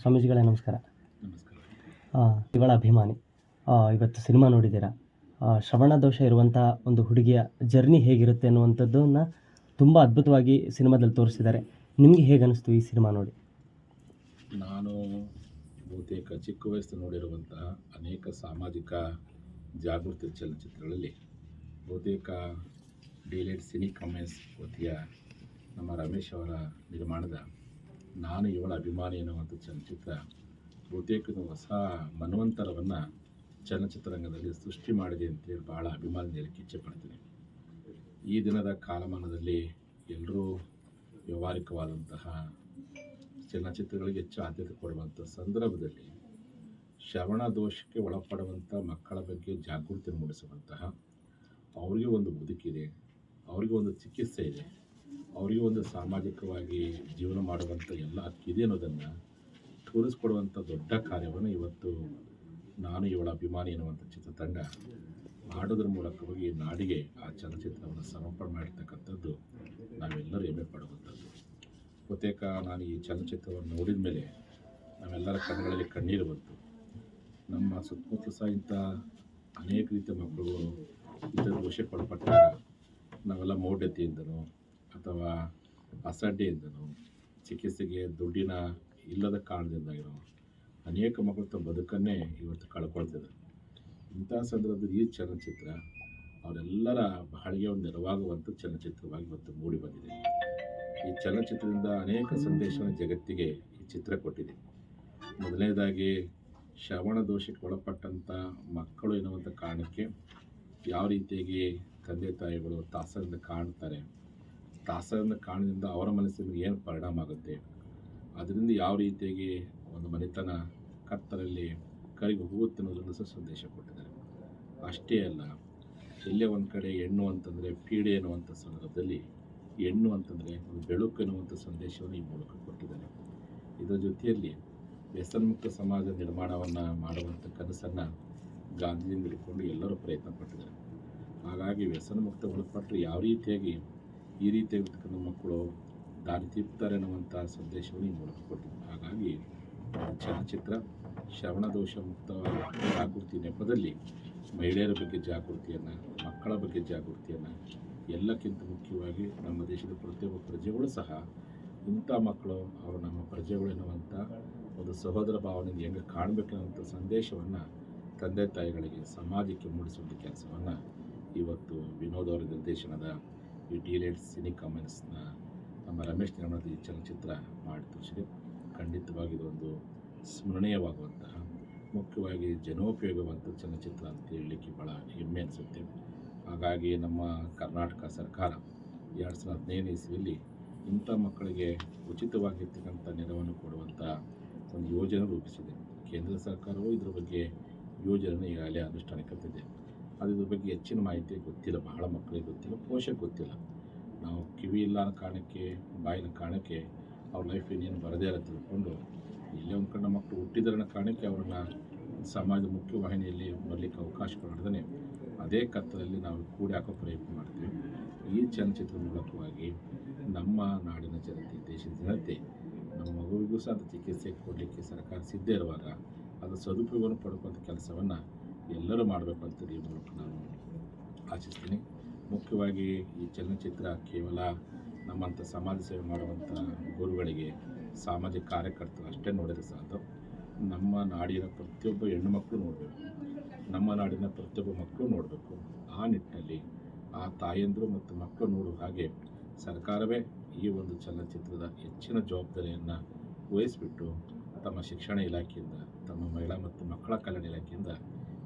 ಸ್ವಾಮೀಜಿಗಳೇ ನಮಸ್ಕಾರ. ನಮಸ್ಕಾರ ಇವಳ ಅಭಿಮಾನಿ. ಇವತ್ತು ಸಿನಿಮಾ ನೋಡಿದ್ದೀರಾ? ಶ್ರವಣ ದೋಷ ಇರುವಂಥ ಒಂದು ಹುಡುಗಿಯ ಜರ್ನಿ ಹೇಗಿರುತ್ತೆ ಅನ್ನುವಂಥದ್ದನ್ನು ತುಂಬ ಅದ್ಭುತವಾಗಿ ಸಿನಿಮಾದಲ್ಲಿ ತೋರಿಸಿದ್ದಾರೆ. ನಿಮಗೆ ಹೇಗೆ ಅನಿಸ್ತು ಈ ಸಿನಿಮಾ ನೋಡಿ? ನಾನು ಬಹುತೇಕ ಚಿಕ್ಕ ವಯಸ್ಸು ನೋಡಿರುವಂತಹ ಅನೇಕ ಸಾಮಾಜಿಕ ಜಾಗೃತಿ ಚಲನಚಿತ್ರಗಳಲ್ಲಿ ಬಹುತೇಕ ಡಿಲೈಟ್ ಸಿನಿ ಕಮೆನ್ಸ್ ವತಿಯ ನಮ್ಮ ರಮೇಶ್ ಅವರ ನಿರ್ಮಾಣದ ನಾನು ಇವಳ ಅಭಿಮಾನಿ ಎನ್ನುವಂಥ ಚಲನಚಿತ್ರ ಬಹುತೇಕದ ಹೊಸ ಮನ್ವಂತರವನ್ನು ಚಲನಚಿತ್ರರಂಗದಲ್ಲಿ ಸೃಷ್ಟಿ ಮಾಡಿದೆ ಅಂತೇಳಿ ಭಾಳ ಅಭಿಮಾನ ಹೇಳಕ್ಕೆ ಇಚ್ಛೆ ಪಡ್ತೀನಿ. ಈ ದಿನದ ಕಾಲಮಾನದಲ್ಲಿ ಎಲ್ಲರೂ ವ್ಯವಹಾರಿಕವಾದಂತಹ ಚಲನಚಿತ್ರಗಳಿಗೆ ಹೆಚ್ಚು ಆದ್ಯತೆ ಕೊಡುವಂಥ ಸಂದರ್ಭದಲ್ಲಿ ಶ್ರವಣ ದೋಷಕ್ಕೆ ಒಳಪಡುವಂಥ ಮಕ್ಕಳ ಬಗ್ಗೆ ಜಾಗೃತಿ ಮೂಡಿಸುವಂತಹ, ಅವರಿಗೆ ಒಂದು ಬದುಕಿದೆ, ಅವರಿಗೆ ಒಂದು ಚಿಕಿತ್ಸೆ ಇದೆ. ಅವರಿಗೆ ಒಂದು ಸಾಮಾಜಿಕವಾಗಿ ಜೀವನ ಮಾಡುವಂಥ ಎಲ್ಲ ಹಕ್ಕಿದೆ ಅನ್ನೋದನ್ನು ತೋರಿಸ್ಕೊಡುವಂಥ ದೊಡ್ಡ ಕಾರ್ಯವನ್ನು ಇವತ್ತು ನಾನು ಇವಳ ಅಭಿಮಾನಿ ಎನ್ನುವಂಥ ಚಿತ್ರತಂಡ ಮಾಡೋದ್ರ ಮೂಲಕವಾಗಿ ನಾಡಿಗೆ ಆ ಚಲನಚಿತ್ರವನ್ನು ಸಮರ್ಪಣೆ ಮಾಡಿರ್ತಕ್ಕಂಥದ್ದು ನಾವೆಲ್ಲರೂ ಹೆಮ್ಮೆ ಪಡುವಂಥದ್ದು. ಬಹುತೇಕ ನಾನು ಈ ಚಲನಚಿತ್ರವನ್ನು ನೋಡಿದ ಮೇಲೆ ನಾವೆಲ್ಲರ ಕಣ್ಣುಗಳಲ್ಲಿ ಕಣ್ಣೀರು ಬಂತು. ನಮ್ಮ ಸುತ್ತಮುತ್ತಲು ಸಹ ಇಂಥ ಅನೇಕ ರೀತಿಯ ಮಕ್ಕಳು ಇಂಥ ದೋಷಕ್ಕೆ ಒಳಪಟ್ಟಾಗ ನಾವೆಲ್ಲ ಮೌಢ್ಯತೆಯಿಂದನೋ ಅಥವಾ ಅಸಡ್ಡೆಯಿಂದನೋ, ಚಿಕಿತ್ಸೆಗೆ ದುಡ್ಡಿನ ಇಲ್ಲದ ಕಾರಣದಿಂದಾಗಿರೋ ಅನೇಕ ಮಕ್ಕಳು ತಮ್ಮ ಬದುಕನ್ನೇ ಇವತ್ತು ಕಳ್ಕೊಳ್ತಿದ್ದಾರೆ. ಇಂಥ ಸಂದರ್ಭದಲ್ಲಿ ಈ ಚಲನಚಿತ್ರ ಅವರೆಲ್ಲರ ಬಹಳಿಗೆ ಒಂದು ನೆರವಾಗುವಂಥ ಚಲನಚಿತ್ರವಾಗಿ ಇವತ್ತು ಮೂಡಿ ಬಂದಿದೆ. ಈ ಚಲನಚಿತ್ರದಿಂದ ಅನೇಕ ಸಂದೇಶವನ್ನು ಜಗತ್ತಿಗೆ ಈ ಚಿತ್ರ ಕೊಟ್ಟಿದೆ. ಮೊದಲನೇದಾಗಿ, ಶ್ರವಣ ದೋಷಕ್ಕೆ ಒಳಪಟ್ಟಂಥ ಮಕ್ಕಳು ಎನ್ನುವಂಥ ಕಾರಣಕ್ಕೆ ಯಾವ ರೀತಿಯಾಗಿ ತಂದೆ ತಾಯಿಗಳು ತಾಸರಿಂದ ಕಾಣ್ತಾರೆ ತಾಸರಿಂದ ಕಾರಣದಿಂದ ಅವರ ಮನಸ್ಸಿನ ಏನು ಪರಿಣಾಮ ಆಗುತ್ತೆ? ಅದರಿಂದ ಯಾವ ರೀತಿಯಾಗಿ ಒಂದು ಮನೆತನ ಕತ್ತಲಲ್ಲಿ ಕರಿಗೆ ಹೋಗುತ್ತೆ ಅನ್ನೋದನ್ನು ಸಹ ಸಂದೇಶ ಕೊಟ್ಟಿದ್ದಾರೆ. ಅಷ್ಟೇ ಅಲ್ಲ, ಎಲ್ಲೇ ಒಂದು ಕಡೆ ಹೆಣ್ಣು ಅಂತಂದರೆ ಪೀಡೆ ಎನ್ನುವಂಥ ಸಂದರ್ಭದಲ್ಲಿ ಹೆಣ್ಣು ಅಂತಂದರೆ ಒಂದು ಬೆಳಕು ಎನ್ನುವಂಥ ಸಂದೇಶವನ್ನು ಈ ಮೂಲಕ ಕೊಟ್ಟಿದ್ದಾರೆ. ಇದರ ಜೊತೆಯಲ್ಲಿ ವ್ಯಸನ್ಮುಕ್ತ ಸಮಾಜ ನಿರ್ಮಾಣವನ್ನು ಮಾಡುವಂಥ ಕನಸನ್ನು ಗಾಂಧಿಯಿಂದ ಹಿಡ್ಕೊಂಡು ಎಲ್ಲರೂ ಪ್ರಯತ್ನ ಪಟ್ಟಿದ್ದಾರೆ. ಹಾಗಾಗಿ ವ್ಯಸನಮುಕ್ತ ಒಳಪಟ್ಟರೆ ಯಾವ ರೀತಿಯಾಗಿ ಈ ರೀತಿಯಾಗಿರ್ತಕ್ಕಂಥ ಮಕ್ಕಳು ದಾರಿ ತೀರ್ತಾರೆ ಅನ್ನುವಂಥ ಸಂದೇಶವನ್ನು ಈ ಮೂಲಕ ಹಾಗಾಗಿ ಚಲನಚಿತ್ರ ಶ್ರವಣ ದೋಷ ಮುಕ್ತ ಜಾಗೃತಿ ನೆಪದಲ್ಲಿ ಮಹಿಳೆಯರ ಬಗ್ಗೆ ಜಾಗೃತಿಯನ್ನು, ಮಕ್ಕಳ ಬಗ್ಗೆ ಜಾಗೃತಿಯನ್ನು, ಎಲ್ಲಕ್ಕಿಂತ ಮುಖ್ಯವಾಗಿ ನಮ್ಮ ದೇಶದ ಪ್ರತಿಯೊಬ್ಬ ಪ್ರಜೆಗಳು ಸಹ ಇಂಥ ಮಕ್ಕಳು, ಅವರು ನಮ್ಮ ಪ್ರಜೆಗಳು ಎನ್ನುವಂಥ ಒಂದು ಸಹೋದರ ಭಾವನೆಯಿಂದ ಹೆಂಗೆ ಕಾಣಬೇಕೆನ್ನುವಂಥ ಸಂದೇಶವನ್ನು ತಂದೆ ತಾಯಿಗಳಿಗೆ ಸಮಾಜಕ್ಕೆ ಮೂಡಿಸುವಂಥ ಕೆಲಸವನ್ನು ಇವತ್ತು ವಿನೋದ್ ಅವರ ನಿರ್ದೇಶನದ ಈ ಸಿನಿ ಕಾಮೆಂಟ್ಸ್ನ ನಮ್ಮ ರಮೇಶ್ ನಿರ್ಮಾಣದ ಚಲನಚಿತ್ರ ಮಾಡಿ ತೋರಿಸಿದೆ. ಖಂಡಿತವಾಗಿ ಇದೊಂದು ಸ್ಮರಣೀಯವಾಗುವಂತಹ, ಮುಖ್ಯವಾಗಿ ಜನೋಪಯೋಗವಂಥ ಚಲನಚಿತ್ರ ಅಂತ ಹೇಳಲಿಕ್ಕೆ ಭಾಳ ಹೆಮ್ಮೆ ಅನಿಸುತ್ತೆ. ಹಾಗಾಗಿ ನಮ್ಮ ಕರ್ನಾಟಕ ಸರ್ಕಾರ ಎರಡು ಸಾವಿರದ ಹದಿನೈದು ಇಸ್ವಿಯಲ್ಲಿ ಇಂಥ ಮಕ್ಕಳಿಗೆ ಉಚಿತವಾಗಿರ್ತಕ್ಕಂಥ ನೆರವನ್ನು ಕೊಡುವಂಥ ಒಂದು ಯೋಜನೆ ರೂಪಿಸಿದೆ. ಕೇಂದ್ರ ಸರ್ಕಾರವು ಇದರ ಬಗ್ಗೆ ಯೋಜನೆ ಈಗಾಗಲೇ ಅನುಷ್ಠಾನಕ್ಕೆ ತಂದಿದೆ ಅದು ಇದ್ರ ಬಗ್ಗೆ ಹೆಚ್ಚಿನ ಮಾಹಿತಿ ಗೊತ್ತಿಲ್ಲ, ಬಹಳ ಮಕ್ಕಳಿಗೆ ಗೊತ್ತಿಲ್ಲ ಪೋಷಕ ಗೊತ್ತಿಲ್ಲ. ನಾವು ಕಿವಿ ಇಲ್ಲ ಅನ್ನೋ ಕಾರಣಕ್ಕೆ, ಬಾಯಿನ ಕಾರಣಕ್ಕೆ ಅವ್ರ ಲೈಫ್ ಇನ್ನೇನು ಬರದೇ ಇರೋ ತಿಳ್ಕೊಂಡು, ಇಲ್ಲೇ ಒಂದು ಕಡೆ ಮಕ್ಕಳು ಹುಟ್ಟಿದ್ರನ್ನ ಕಾರಣಕ್ಕೆ ಅವ್ರನ್ನ ಸಮಾಜದ ಮುಖ್ಯವಾಹಿನಿಯಲ್ಲಿ ಬರಲಿಕ್ಕೆ ಅವಕಾಶ ಕೊಡದೇ ಅದೇ ಕತ್ತಲಲ್ಲಿ ನಾವು ಕೂಡಿ ಹಾಕೋ ಪ್ರಯತ್ನ ಮಾಡ್ತೀವಿ. ಈ ಚಲನಚಿತ್ರ ಮೂಲಕವಾಗಿ ನಮ್ಮ ನಾಡಿನ ಜನತೆ, ದೇಶದ ಜನತೆ, ನಮ್ಮ ಮಗುವಿಗೂ ಸಹ ಚಿಕಿತ್ಸೆ ಕೊಡಲಿಕ್ಕೆ ಸರ್ಕಾರ ಸಿದ್ಧ ಇರುವಾಗ ಅದರ ಸದುಪಯೋಗವನ್ನು ಪಡ್ಕೊಂಥ ಕೆಲಸವನ್ನು ಎಲ್ಲರೂ ಮಾಡಬೇಕು ಮೂಲಕ ನಾನು ಆಶಿಸ್ತೀನಿ. ಮುಖ್ಯವಾಗಿ ಈ ಚಲನಚಿತ್ರ ಕೇವಲ ನಮ್ಮಂಥ ಸಮಾಜ ಸೇವೆ ಮಾಡುವಂಥ ಗುರುಗಳಿಗೆ ಸಾಮಾಜಿಕ ಕಾರ್ಯಕರ್ತರು ಅಷ್ಟೇ ನೋಡಿದ್ರೆ ಸಾಲದು ನಮ್ಮ ನಾಡಿನ ಪ್ರತಿಯೊಬ್ಬ ಹೆಣ್ಣು ಮಕ್ಕಳು ನೋಡಬೇಕು. ನಮ್ಮ ನಾಡಿನ ಪ್ರತಿಯೊಬ್ಬ ಮಕ್ಕಳು ನೋಡಬೇಕು. ಆ ನಿಟ್ಟಿನಲ್ಲಿ ಆ ತಾಯಂದರು ಮತ್ತು ಮಕ್ಕಳು ನೋಡುವ ಹಾಗೆ ಸರ್ಕಾರವೇ ಈ ಒಂದು ಚಲನಚಿತ್ರದ ಹೆಚ್ಚಿನ ಜವಾಬ್ದಾರಿಯನ್ನು ವಹಿಸಿಬಿಟ್ಟು ತಮ್ಮ ಶಿಕ್ಷಣ ಇಲಾಖೆಯಿಂದ, ತಮ್ಮ ಮಹಿಳಾ ಮತ್ತು ಮಕ್ಕಳ ಕಲ್ಯಾಣ ಇಲಾಖೆಯಿಂದ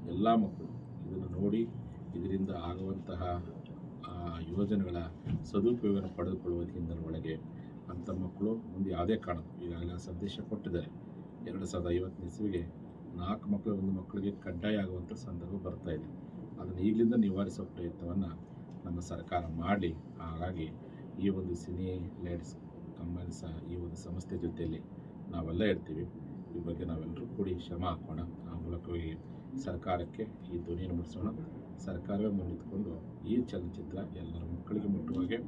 ಎಲ್ಲ ಮಕ್ಕಳು ಇದನ್ನು ನೋಡಿ ಇದರಿಂದ ಆಗುವಂತಹ ಯೋಜನೆಗಳ ಸದುಪಯೋಗವನ್ನು ಪಡೆದುಕೊಳ್ಳುವ ಹಿನ್ನೆಲೆ ಅಂಥ ಮಕ್ಕಳು ಮುಂದೆ ಯಾವುದೇ ಕಾರಣಕ್ಕೂ ಈಗಾಗಲೇ ಸಂದೇಶ ಕೊಟ್ಟಿದ್ದಾರೆ. ಎರಡು ಸಾವಿರದ ಐವತ್ತನೇ ಇಸ್ವಿಗೆ ನಾಲ್ಕು ಮಕ್ಕಳು, ಒಂದು ಮಕ್ಕಳಿಗೆ ಕಡ್ಡಾಯ ಆಗುವಂಥ ಸಂದರ್ಭ ಇದೆ. ಅದನ್ನು ಈಗಲಿಂದ ನಿವಾರಿಸುವ ಪ್ರಯತ್ನವನ್ನು ನಮ್ಮ ಸರ್ಕಾರ ಮಾಡಿ ಹಾಗಾಗಿ ಈ ಒಂದು ಸಿನಿ ಲೇಡ್ಸ್ ಕಂಬೈನ್ಸ್ ಈ ಒಂದು ಸಂಸ್ಥೆ ಜೊತೆಯಲ್ಲಿ ನಾವೆಲ್ಲ ಇರ್ತೀವಿ. ಈ ಬಗ್ಗೆ ನಾವೆಲ್ಲರೂ ಕೂಡಿ ಶ್ರಮ ಹಾಕೋಣ. ಆ ಮೂಲಕವಾಗಿ ಸರ್ಕಾರಕ್ಕೆ ಈ ಧ್ವನಿಯನ್ನು ಮುಟ್ಟಿಸೋಣ. ಸರ್ಕಾರವೇ ಮುನ್ನಿಟ್ಕೊಂಡು ಈ ಚಲನಚಿತ್ರ ಎಲ್ಲರ ಮಕ್ಕಳಿಗೆ ಮುಟ್ಟುವಾಗೆ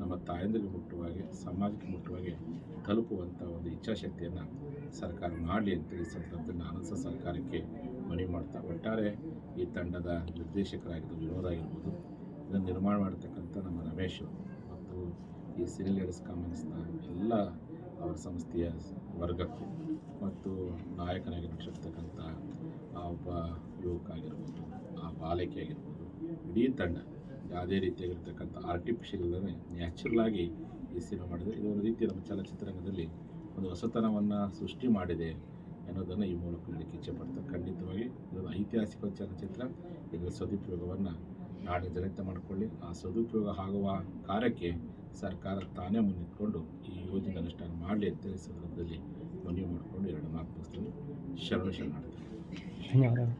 ನಮ್ಮ ತಾಯಂದಿರಿಗೆ ಮುಟ್ಟುವಾಗೆ ಸಮಾಜಕ್ಕೆ ಮುಟ್ಟುವಾಗೆ ತಲುಪುವಂಥ ಒಂದು ಇಚ್ಛಾಶಕ್ತಿಯನ್ನು ಸರ್ಕಾರ ಮಾಡಲಿ ಅಂತೇಳಿ ಸಂದರ್ಭದಲ್ಲಿ ನಾನು ಸಹ ಸರ್ಕಾರಕ್ಕೆ ಮನವಿ ಮಾಡ್ತಾ, ಒಟ್ಟಾರೆ ಈ ತಂಡದ ನಿರ್ದೇಶಕರಾಗಿದ್ದು ವಿನೋದ್ ಆಗಿರ್ಬೋದು, ಇದನ್ನು ನಿರ್ಮಾಣ ಮಾಡತಕ್ಕಂಥ ನಮ್ಮ ರಮೇಶ್ ಮತ್ತು ಈ ಸೀರಿಯಲ್ ಲೀಡರ್ಸ್ ಕಾಮೆಂಟ್ಸ್ನ ಎಲ್ಲ ಅವರ ಸಂಸ್ಥೆಯ ವರ್ಗಕ್ಕೂ ಮತ್ತು ನಾಯಕನಾಗಿ ನಟಿಸಿರ್ತಕ್ಕಂಥ ಆ ಒಬ್ಬ ಯುವಕ ಆಗಿರ್ಬೋದು ಆ ಬಾಲಕಿ ಆಗಿರ್ಬೋದು ಇಡೀ ತಂಡ ಯಾವುದೇ ರೀತಿಯಾಗಿರ್ತಕ್ಕಂಥ ಆರ್ಟಿಫಿಷಿಯಲ್ ಇಲ್ಲದೆ ನ್ಯಾಚುರಲ್ ಆಗಿ ಈ ಸಿನಿಮಾ ಮಾಡಿದೆ ಇದು ಒಂದು ರೀತಿ ನಮ್ಮ ಚಲನಚಿತ್ರರಂಗದಲ್ಲಿ ಒಂದು ಹೊಸತನವನ್ನು ಸೃಷ್ಟಿ ಮಾಡಿದೆ ಅನ್ನೋದನ್ನು ಈ ಮೂಲಕ ಹೇಳಲಿಕ್ಕೆ ಇಚ್ಛೆಪಡ್ತಾರೆ ಖಂಡಿತವಾಗಿ ಇದೊಂದು ಐತಿಹಾಸಿಕ ಚಲನಚಿತ್ರ. ಇದರ ಸದುಪಯೋಗವನ್ನು ನಾಡಿನ ಜನತೆ ಮಾಡಿಕೊಳ್ಳಿ. ಆ ಸದುಪಯೋಗ ಆಗುವ ಕಾರ್ಯಕ್ಕೆ ಸರ್ಕಾರ ತಾನೇ ಮುನ್ನಿಟ್ಕೊಂಡು ಈ ಯೋಜನೆ ಅನುಷ್ಠಾನ ಮಾಡಲಿ ಅಂತ ಸಂದರ್ಭದಲ್ಲಿ ಮನವಿ ಮಾಡಿಕೊಂಡು ಎರಡು ಮಾತು ಪುಸ್ತಕ ಶರಣ ಶರಣಾರ್ಥಿ 全鸟的。